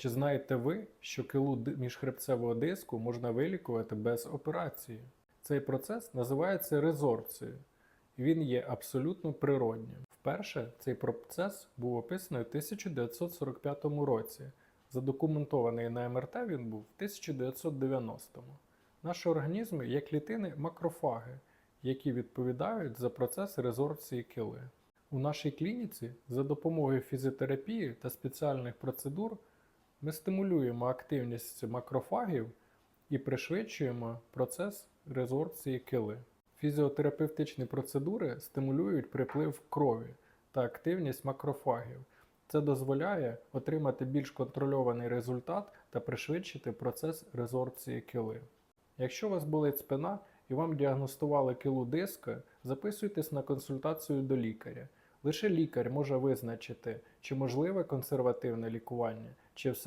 Чи знаєте ви, що килу міжхребцевого диску можна вилікувати без операції? Цей процес називається резорбцією. і Він є абсолютно природнім. Вперше цей процес був описаний у 1945 році. Задокументований на МРТ він був в 1990-му. Наші організми є клітини макрофаги, які відповідають за процес резорбції кили. У нашій клініці за допомогою фізіотерапії та спеціальних процедур ми стимулюємо активність макрофагів і пришвидшуємо процес резорбції кили. Фізіотерапевтичні процедури стимулюють приплив крові та активність макрофагів. Це дозволяє отримати більш контрольований результат та пришвидшити процес резорбції кили. Якщо у вас болить спина і вам діагностували килу диска, записуйтесь на консультацію до лікаря. Лише лікар може визначити, чи можливе консервативне лікування, чи все